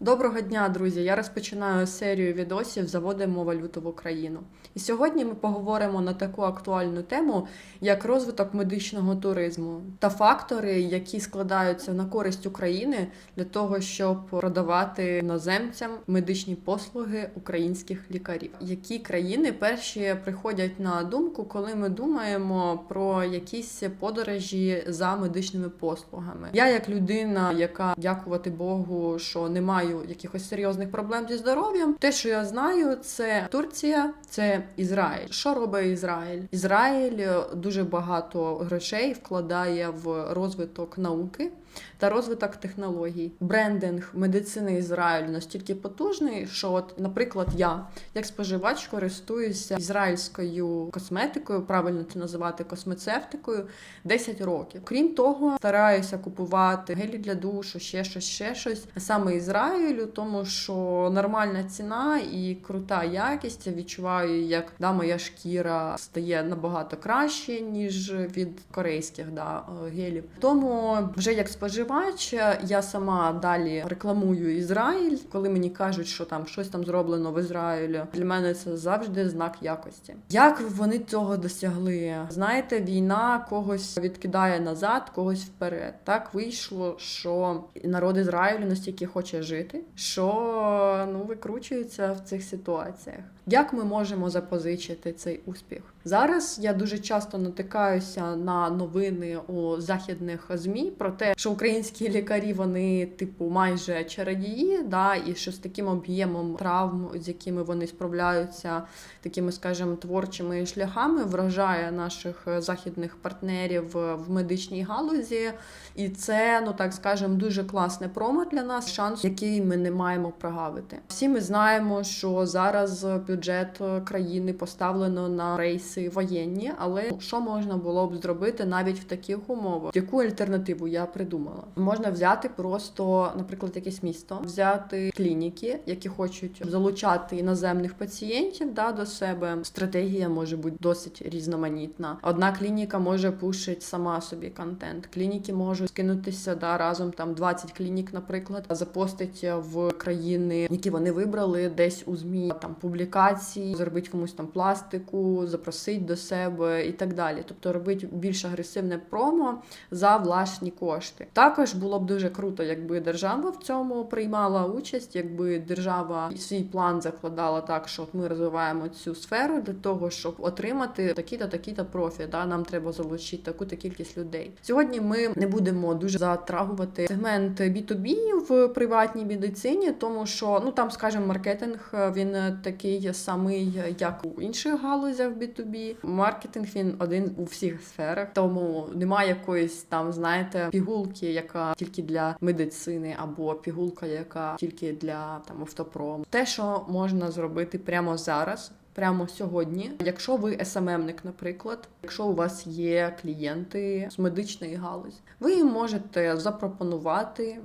Доброго дня, друзі! Я розпочинаю серію відосів Заводимо валюту в Україну. І сьогодні ми поговоримо на таку актуальну тему, як розвиток медичного туризму та фактори, які складаються на користь України для того, щоб продавати іноземцям медичні послуги українських лікарів. Які країни перші приходять на думку, коли ми думаємо про якісь подорожі за медичними послугами? Я, як людина, яка дякувати Богу, що не маю якихось серйозних проблем зі здоров'ям. Те, що я знаю, це Турція, це Ізраїль. Що робить Ізраїль? Ізраїль е, дуже багато грошей вкладає в розвиток науки. Та розвиток технологій, брендинг медицини Ізраїлю настільки потужний, що, от, наприклад, я як споживач користуюся ізраїльською косметикою, правильно це називати космецевтикою, 10 років. Крім того, стараюся купувати гелі для душу, ще щось, ще щось саме Ізраїлю, тому що нормальна ціна і крута якість. Я відчуваю, як да, моя шкіра стає набагато краще ніж від корейських да, гелів. Тому вже як споживач, я сама далі рекламую Ізраїль, коли мені кажуть, що там щось там зроблено в Ізраїлі. Для мене це завжди знак якості. Як вони цього досягли? Знаєте, війна когось відкидає назад, когось вперед. Так вийшло, що народ Ізраїлю настільки хоче жити, що ну викручується в цих ситуаціях. Як ми можемо запозичити цей успіх? Зараз я дуже часто натикаюся на новини у західних змі про те, що українські лікарі вони типу майже чародії, да, і що з таким об'ємом травм, з якими вони справляються, такими, скажімо, творчими шляхами, вражає наших західних партнерів в медичній галузі. І це, ну так скажемо, дуже класне промо для нас, шанс, який ми не маємо прогавити. Всі ми знаємо, що зараз бюджет країни поставлено на рейси воєнні, але що можна було б зробити навіть в таких умовах? Яку альтернативу я придумала? Можна взяти просто, наприклад, якесь місто, взяти клініки, які хочуть залучати іноземних пацієнтів да, до себе. Стратегія може бути досить різноманітна. Одна клініка може пушити сама собі контент. Клініки можуть скинутися да, разом там 20 клінік, наприклад, запостить в країни, які вони вибрали, десь у змі там публікації, зробити комусь там пластику, запросить до себе і так далі. Тобто робить більш агресивне промо за власні кошти. Також було б дуже круто, якби держава в цьому приймала участь, якби держава свій план закладала так, що от ми розвиваємо цю сферу для того, щоб отримати такі-то такі-то профі. Да, нам треба залучити таку-то кількість людей. Сьогодні ми не будемо дуже затрагувати сегмент B2B в приватній медицині, тому що ну там, скажімо, маркетинг він такий самий, як у інших галузях B2B. Маркетинг він один у всіх сферах, тому немає якоїсь там, знаєте, пігулки, яка тільки для медицини, або пігулка, яка тільки для там автопрому. Те, що можна зробити прямо зараз. Прямо сьогодні, якщо ви СММник, наприклад, якщо у вас є клієнти з медичної галузі, ви їм можете запропонувати,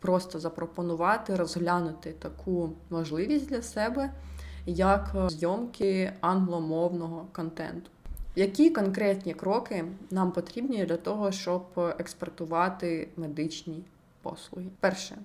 просто запропонувати, розглянути таку можливість для себе, як зйомки англомовного контенту. Які конкретні кроки нам потрібні для того, щоб експортувати медичні послуги? Перше,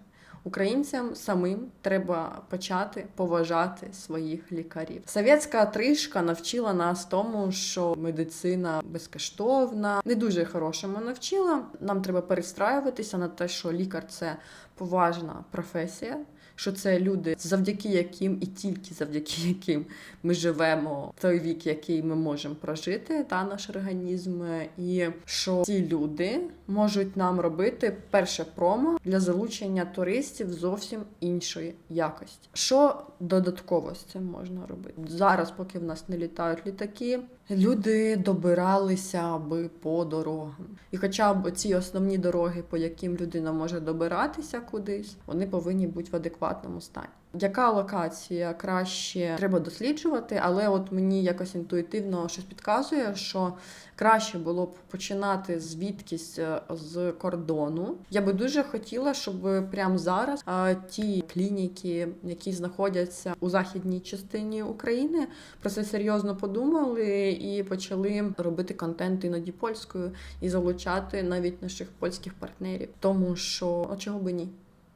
українцям самим треба почати поважати своїх лікарів. Совєтська тришка навчила нас тому, що медицина безкоштовна, не дуже хорошому навчила. Нам треба перестраюватися на те, що лікар це поважна професія що це люди, завдяки яким і тільки завдяки яким ми живемо той вік, який ми можемо прожити, та наш організм, і що ці люди можуть нам робити перше промо для залучення туристів зовсім іншої якості. Що додатково з цим можна робити зараз, поки в нас не літають літаки. Люди добиралися аби по дорогам, і хоча б ці основні дороги, по яким людина може добиратися кудись, вони повинні бути в адекватному стані. Яка локація краще треба досліджувати, але от мені якось інтуїтивно щось підказує, що краще було б починати звідкись е, з кордону. Я би дуже хотіла, щоб прямо зараз ті клініки, які знаходяться у західній частині України, про це серйозно подумали і почали робити контент іноді польською і залучати навіть наших польських партнерів, тому що а чого би ні,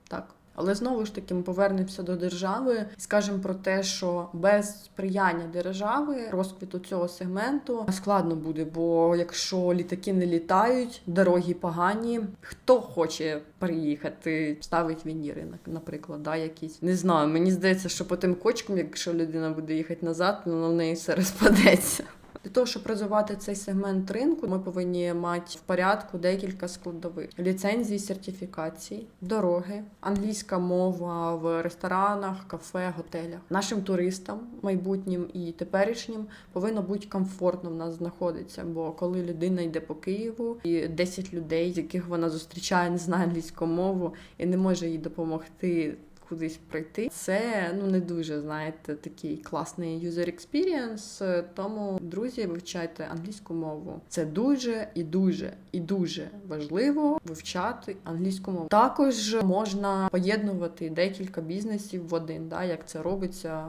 так. Але знову ж таки ми повернемося до держави і скажемо про те, що без сприяння держави розквіту цього сегменту складно буде. Бо якщо літаки не літають, дороги погані, хто хоче приїхати, ставить вініри, на- наприклад, да, якісь не знаю. Мені здається, що по тим кочкам, якщо людина буде їхати назад, ну в неї все розпадеться. Для того, щоб розвивати цей сегмент ринку, ми повинні мати в порядку декілька складових: ліцензії, сертифікації, дороги, англійська мова в ресторанах, кафе, готелях. Нашим туристам, майбутнім і теперішнім, повинно бути комфортно в нас знаходитися. Бо коли людина йде по Києву, і 10 людей, з яких вона зустрічає, не знає англійську мову і не може їй допомогти кудись прийти. Це ну не дуже знаєте такий класний user experience. Тому друзі, вивчайте англійську мову. Це дуже і дуже і дуже важливо вивчати англійську мову. Також можна поєднувати декілька бізнесів в один, да, як це робиться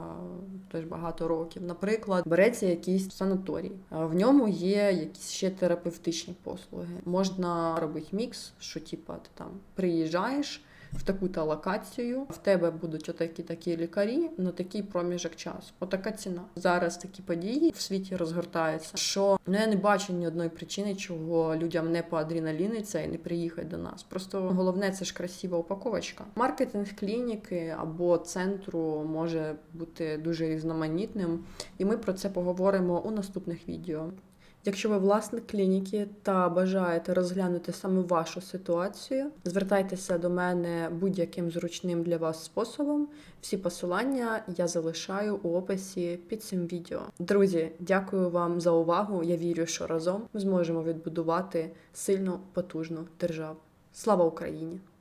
теж багато років. Наприклад, береться якийсь санаторій, в ньому є якісь ще терапевтичні послуги. Можна робити мікс, що типа ти там приїжджаєш в таку-то локацію, в тебе будуть отакі такі лікарі на такий проміжок часу. Отака ціна. Зараз такі події в світі розгортаються. Що ну я не бачу ні одної причини, чого людям не поадреналіниться і не приїхати до нас. Просто головне це ж красива упаковочка. Маркетинг клініки або центру може бути дуже різноманітним, і ми про це поговоримо у наступних відео. Якщо ви власник клініки та бажаєте розглянути саме вашу ситуацію, звертайтеся до мене будь-яким зручним для вас способом. Всі посилання я залишаю у описі під цим відео. Друзі, дякую вам за увагу. Я вірю, що разом ми зможемо відбудувати сильну потужну державу. Слава Україні!